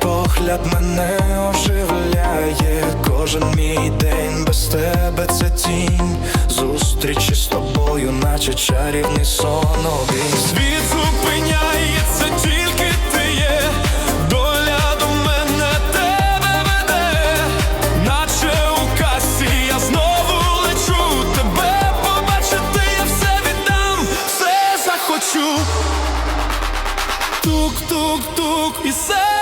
погляд мене оживляє, кожен мій день без тебе це тінь. Зустрічі з тобою, наче чарівний сон обійм. Світ зупиняється, тільки ти є. Доля до мене тебе веде, наче у касі я знову лечу. Тебе побачити, я все віддам, все захочу. Тук-тук-тук і серце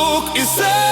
look inside